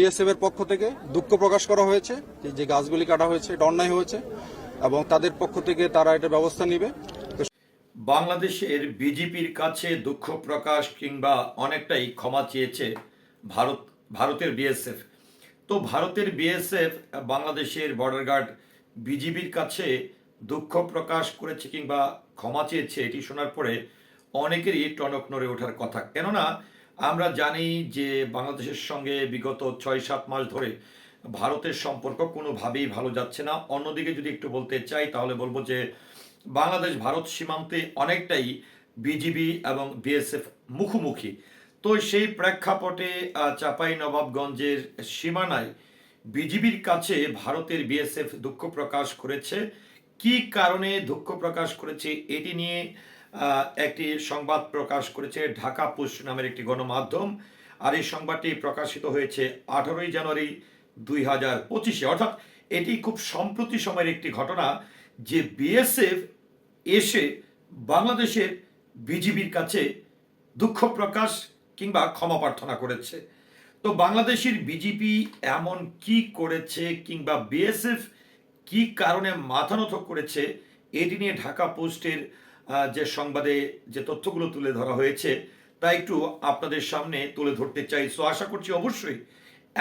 BSF এর পক্ষ থেকে দুঃখ প্রকাশ করা হয়েছে যে গাছগুলি কাটা হয়েছে, এটা অন্যায় হয়েছে এবং তাদের পক্ষ থেকে তারা এটা ব্যবস্থা নিবে। বাংলাদেশের বিজেপির কাছে দুঃখ প্রকাশ কিংবা অনেকটাই ক্ষমা চেয়েছে ভারত, ভারতের বিএসএফ। তো ভারতের বিএসএফ বাংলাদেশের বর্ডার গার্ড বিজিবির কাছে দুঃখ প্রকাশ করেছে কিংবা ক্ষমা চেয়েছে, এটি শোনার পরে অনেকেরই টনক নড়ে ওঠার কথা। কেননা আমরা জানি যে বাংলাদেশের সঙ্গে বিগত ছয় সাত মাস ধরে ভারতের সম্পর্ক কোনোভাবেই ভালো যাচ্ছে না। অন্যদিকে যদি একটু বলতে চাই, তাহলে বলব যে বাংলাদেশ ভারত সীমান্তে অনেকটাই বিজিবি এবং বিএসএফ মুখোমুখি। তো সেই প্রেক্ষাপটে চাঁপাই নবাবগঞ্জের সীমানায় বিজিবির কাছে ভারতের বিএসএফ দুঃখ প্রকাশ করেছে। কি কারণে দুঃখ প্রকাশ করেছে, এটি নিয়ে একটি সংবাদ প্রকাশ করেছে ঢাকা পোস্ট নামের একটি গণমাধ্যম। আর এই সংবাদটি প্রকাশিত হয়েছে আঠারোই জানুয়ারি দুই হাজার পঁচিশে। অর্থাৎ এটি খুব সম্প্রতি সময়ের একটি ঘটনা যে বিএসএফ এসে বাংলাদেশের বিজিবির কাছে দুঃখ প্রকাশ কিংবা ক্ষমা প্রার্থনা করেছে। তো বাংলাদেশের বিজেপি এমন কি করেছে কিংবা বিএসএফ কি কারণে মাথা নত করেছে, এটি নিয়ে ঢাকা পোস্টের যে সংবাদে যে তথ্যগুলো তুলে ধরা হয়েছে, তা একটু আপনাদের সামনে তুলে ধরতে চাই। সো আশা করছি অবশ্যই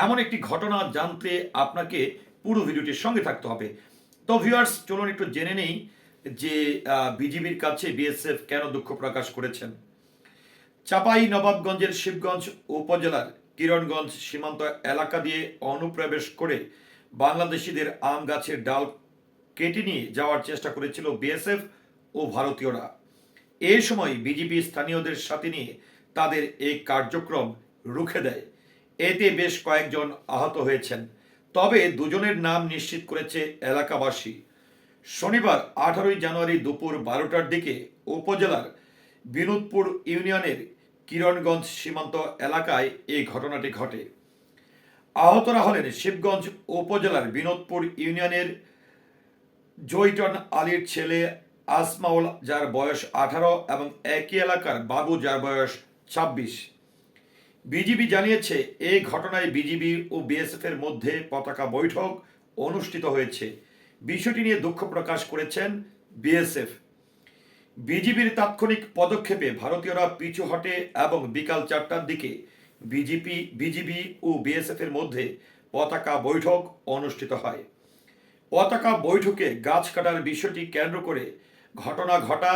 এমন একটি ঘটনা জানতে আপনাকে পুরো ভিডিওটির সঙ্গে থাকতে হবে। তো ভিউয়ার্স চলুন একটু জেনে নেই যে বিজিবির কাছে বিএসএফ কেন দুঃখ প্রকাশ করেছেন। চাপাই, নবাবগঞ্জের শিবগঞ্জ উপজেলার কিরণগঞ্জ সীমান্ত এলাকা দিয়ে অনুপ্রবেশ করে বাংলাদেশিদের আম গাছের ডাল কেটে নিয়ে যাওয়ার চেষ্টা করেছিল বিএসএফ। ও ভারতীয়রা। এই সময় বিজেপি স্থানীয়দের সাথে নিয়ে তাদের এই কার্যক্রম রুখে দেয়। এতে বেশ কয়েকজন আহত হয়েছেন। তবে দুজনের নাম নিশ্চিত করেছে এলাকাবাসী। শনিবার আঠারোই জানুয়ারি দুপুর বারোটার দিকে উপজেলার বিনোদপুর ইউনিয়নের কিরণগঞ্জ সীমান্ত এলাকায় এই ঘটনাটি ঘটে। আহতরা হলেন শিবগঞ্জ উপজেলার বিনোদপুর ইউনিয়নের জয়টন আলীর ছেলে আসমাউল, যার বয়স আঠারো, এবং একই এলাকার বাবু, যার বয়স ছাব্বিশ। বিজিবি জানিয়েছে এই ঘটনায় বিজিবি ও বিএসএফ এর মধ্যে পতাকা বৈঠক অনুষ্ঠিত হয়েছে। বিষয়টি নিয়ে দুঃখ প্রকাশ করেছেন বিএসএফ। বিজিবির তাৎক্ষণিক পদক্ষেপে ভারতীয়রা পিছু হটে এবং বিকাল চারটার দিকে বিজেপি, বিজিবি ও বিএসএফ এর মধ্যে পতাকা বৈঠক অনুষ্ঠিত হয়। পতাকা বৈঠকে গাছ কাটার বিষয়টি কেন্দ্র করে ঘটনা ঘটা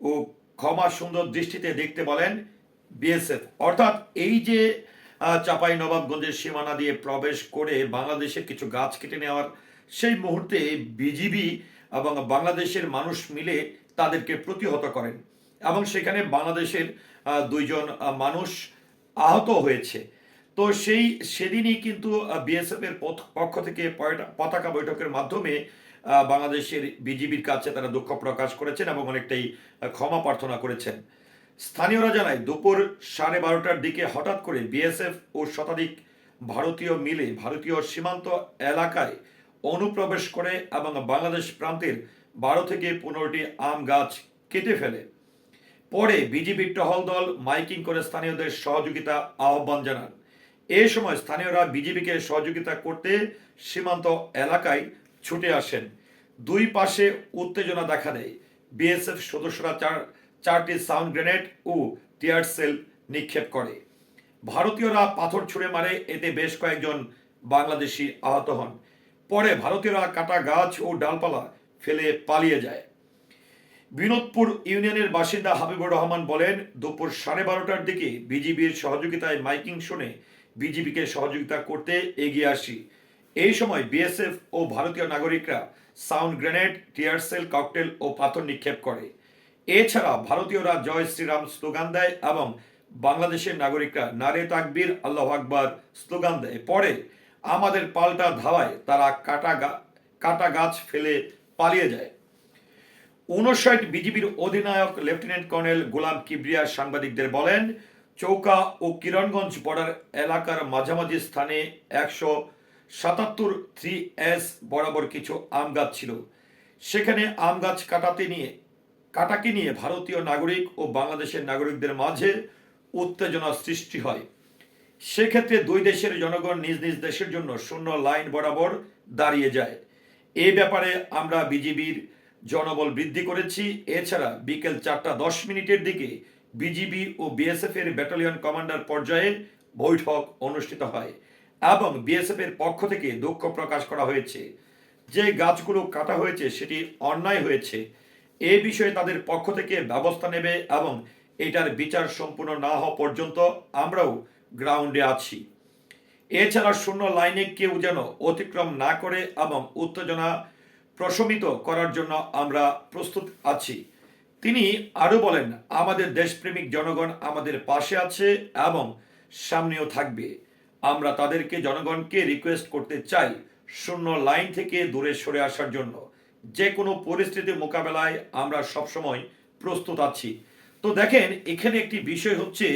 ও ক্ষমা সুন্দর দৃষ্টিতে দেখতে বলেন বিএসএফ। অর্থাৎ এই যে চাঁপাই নবাবগঞ্জের সীমানা দিয়ে প্রবেশ করে বাংলাদেশের কিছু গাছ কেটে নেওয়ার সেই মুহূর্তে বিজিবি এবং বাংলাদেশের মানুষ মিলে তাদেরকে প্রতিহত করেন এবং সেখানে বাংলাদেশের দুইজন মানুষ আহত হয়েছে। তো সেই সেদিনই কিন্তু বিএসএফ এর পথ- পক্ষ থেকে পতাকা বৈঠকের মাধ্যমে বাংলাদেশের বিজিবির কাছে তারা দুঃখ প্রকাশ করেছেন এবং অনেকটাই ক্ষমা প্রার্থনা করেছেন। স্থানীয়রা জানায়, দুপুর সাড়ে বারোটার দিকে হঠাৎ করে বিএসএফ ও শতাধিক ভারতীয় মিলে ভারতীয় সীমান্ত এলাকায় অনুপ্রবেশ করে এবং বাংলাদেশ প্রান্তের বারো থেকে পনেরোটি আম গাছ কেটে ফেলে। পরে বিজিবির টহল দল মাইকিং করে স্থানীয়দের সহযোগিতা আহ্বান জানান। এই সময় স্থানীয়রা বিজিবিকে সহযোগিতা করতে সীমান্ত এলাকায় ছুটে আসেন। দুই পাশে উত্তেজনা দেখা দেয়। বিএসএফ সদস্যরা চার, চারটি সাউন্ড গ্রেনেড ও টিয়ার সেল নিক্ষেপ করে। ভারতীয়রা পাথর ছুঁড়ে মারে, এতে বেশ কয়েকজন বাংলাদেশি আহত হন। পরে ভারতীয়রা কাটা গাছ ও ডালপালা ফেলে পালিয়ে যায়। বিনোদপুর ইউনিয়নের বাসিন্দা হাবিবুর রহমান বলেন, দুপুর সাড়ে বারোটার দিকে বিজিবির সহযোগিতায় মাইকিং শুনে বিজিবিকে সহযোগিতা করতে এগিয়ে আসি। এই সময় বিএসএফ ও ভারতীয় নাগরিকরা sound grenade, tear shell, cocktail ও পাথর নিক্ষেপ করে। এছাড়া ভারতীয়রা জয় শ্রীরাম স্লোগান দেয় এবং বাংলাদেশের নাগরিকরা নারে তাকবীর, আল্লাহ আকবর স্লোগান দেয়। পরে আমাদের পাল্টা ধাওয়ায় তারা কাটা কাটা গাছ ফেলে পালিয়ে যায়। উনষাট বিজিবির অধিনায়ক লেফটেন্যান্ট কর্নেল গোলাম কিবরিয়া সাংবাদিকদের বলেন, চৌকা ও কিরণগঞ্জ বর্ডার এলাকার মাঝামাঝি স্থানে একশো সাতাত্তর থ্রি এস বরাবর কিছু আম গাছ ছিল। সেখানে আম গাছ কাটাতে নিয়ে, কাটাকে নিয়ে ভারতীয় নাগরিক ও বাংলাদেশের নাগরিকদের মাঝে উত্তেজনা সৃষ্টি হয়। সেক্ষেত্রে দুই দেশের জনগণ নিজ নিজ দেশের জন্য শূন্য লাইন বরাবর দাঁড়িয়ে যায়। এ ব্যাপারে আমরা বিজিবির জনবল বৃদ্ধি করেছি। এছাড়া বিকেল চারটা দশ মিনিটের দিকে বিজিবি ও বিএসএফ এর ব্যাটালিয়ন কমান্ডার পর্যায়ে বৈঠক অনুষ্ঠিত হয়। এবং বিএসএফ এর পক্ষ থেকে দুঃখ প্রকাশ করা হয়েছে। যে গাছগুলো কাটা হয়েছে, সেটি অন্যায় হয়েছে। এ বিষয়ে তাদের পক্ষ থেকে ব্যবস্থা নেবে এবং এটার বিচার সম্পূর্ণ না হওয়া পর্যন্ত আমরাও গ্রাউন্ডে আছি। এছাড়া শূন্য লাইনে কেউ যেন অতিক্রম না করে এবং উত্তেজনা প্রশমিত করার জন্য আমরা প্রস্তুত আছি। তিনি আরও বলেন, আমাদের দেশপ্রেমিক জনগণ আমাদের পাশে আছে এবং সামনেও থাকবে। আমরা তাদেরকে জনগণকে রিকোয়েস্ট করতে চাই শূন্য লাইন থেকে দূরে সরে আসার জন্য। যে কোনো পরিস্থিতি মোকাবেলায় আমরা সবসময় প্রস্তুত আছি। তো দেখেন, এখানে একটি বিষয় হচ্ছে,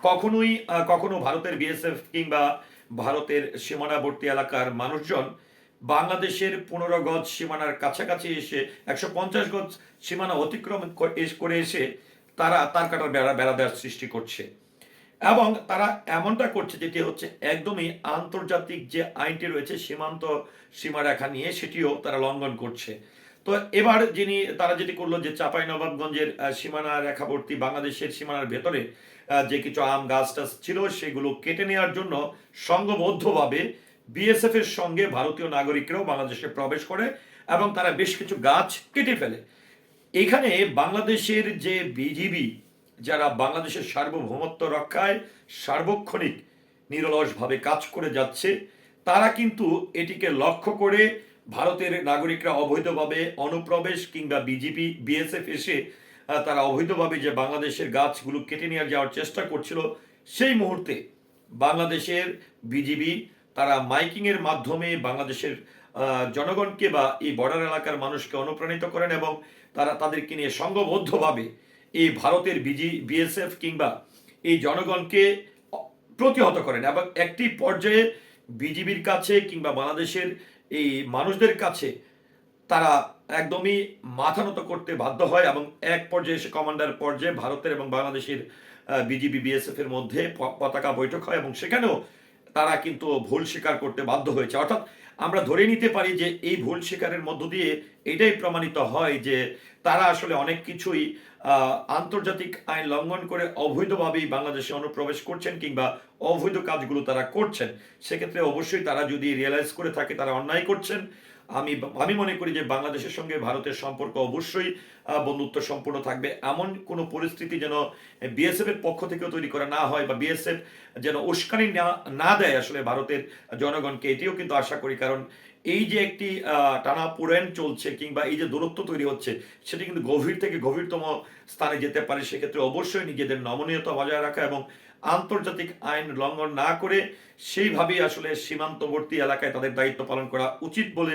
কখনোই কখনো ভারতের বিএসএফ কিংবা ভারতের সীমানাবর্তী এলাকার মানুষজন বাংলাদেশের পনেরো গজ সীমানার কাছাকাছি এসে, একশো পঞ্চাশ গজ সীমানা অতিক্রম করে এসে তারা তার কাটার বেড়া বেড়া দেওয়ার সৃষ্টি করছে। এবং তারা এমনটা করছে যেটি হচ্ছে একদমই আন্তর্জাতিক যে আইনটি রয়েছে সীমান্ত সীমারেখা নিয়ে সেটিও তারা লঙ্ঘন করছে। তো এবার যিনি তারা যেটি করল যে চাপাই নবাবগঞ্জের সীমানা রেখাবর্তী বাংলাদেশের সীমানার ভেতরে যে কিছু আম গাছ টাছ ছিল সেগুলো কেটে নেওয়ার জন্য সংঘবদ্ধভাবে বিএসএফ এর সঙ্গে ভারতীয় নাগরিকরাও বাংলাদেশে প্রবেশ করে এবং তারা বেশ কিছু গাছ কেটে ফেলে। এখানে বাংলাদেশের যে বিজিবি যারা বাংলাদেশের সার্বভৌমত্ব রক্ষায় সার্বক্ষণিক নিরলসভাবে কাজ করে যাচ্ছে, তারা কিন্তু এটিকে লক্ষ্য করে ভারতের নাগরিকরা অবৈধভাবে অনুপ্রবেশ কিংবা বিজেপি, বিএসএফ এসে তারা অবৈধভাবে যে বাংলাদেশের গাছগুলো কেটে নিয়ে যাওয়ার চেষ্টা করছিল, সেই মুহূর্তে বাংলাদেশের বিজিবি তারা মাইকিংয়ের মাধ্যমে বাংলাদেশের জনগণকে বা এই বর্ডার এলাকার মানুষকে অনুপ্রাণিত করেন এবং তারা তাদেরকে নিয়ে সংঘবদ্ধভাবে এই ভারতের বিজি, বিএসএফ কিংবা এই জনগণকে প্রতিহত করেন এবং একটি পর্যায়ে বিজিবির কাছে কিংবা বাংলাদেশের এই মানুষদের কাছে তারা একদমই মাথা নত করতে বাধ্য হয় এবং এক পর্যায়ে এসে কমান্ডার পর্যায়ে ভারতের এবং বাংলাদেশের বিজিবি, বিএসএফ এর মধ্যে পতাকা বৈঠক হয় এবং সেখানেও তারা কিন্তু ভুল স্বীকার করতে বাধ্য হয়েছে। অর্থাৎ আমরা ধরে নিতে পারি যে এই ভুল স্বীকারের মধ্য দিয়ে এটাই প্রমাণিত হয় যে তারা আসলে অনেক কিছুই আন্তর্জাতিক আইন লঙ্ঘন করে অবৈধভাবেই বাংলাদেশে অনুপ্রবেশ করছেন কিংবা অবৈধ কাজগুলো তারা করছেন, সেক্ষেত্রে অবশ্যই তারা যদি রিয়েলাইজ করে থাকে তারা অন্যায় করছেন। আমি আমি মনে করি যে বাংলাদেশের সঙ্গে ভারতের সম্পর্ক অবশ্যই বন্ধুত্ব সম্পূর্ণ থাকবে। এমন কোনো পরিস্থিতি যেন বিএসএফ এর পক্ষ থেকেও তৈরি করা না হয় বা বিএসএফ যেন উস্কানি না দেয় আসলে ভারতের জনগণকে, এটিও কিন্তু আশা করি। কারণ এই যে একটি টানা পুরেন চলছে কিংবা এই যে দূরত্ব তৈরি হচ্ছে, সেটি কিন্তু গভীর থেকে গভীরতম স্থানে যেতে পারে। সেক্ষেত্রে অবশ্যই নিজেদের নমনীয়তা বজায় রাখা এবং আন্তর্জাতিক আইন লঙ্ঘন না করে সেইভাবেই আসলে সীমান্তবর্তী এলাকায় তাদের দায়িত্ব পালন করা উচিত বলে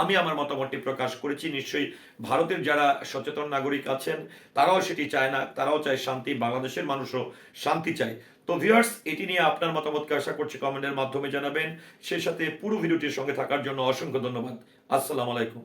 আমি আমার মতামতটি প্রকাশ করেছি। নিশ্চয়ই ভারতের যারা সচেতন নাগরিক আছেন, তারাও সেটি চায় না। তারাও চায় শান্তি। বাংলাদেশের মানুষও শান্তি চায়। তো ভিউয়ার্স এটি নিয়ে আপনার মতামতকে আশা করছি কমেন্টের মাধ্যমে জানাবেন। সেই সাথে পুরো ভিডিওটির সঙ্গে থাকার জন্য অসংখ্য ধন্যবাদ। আসসালামু আলাইকুম।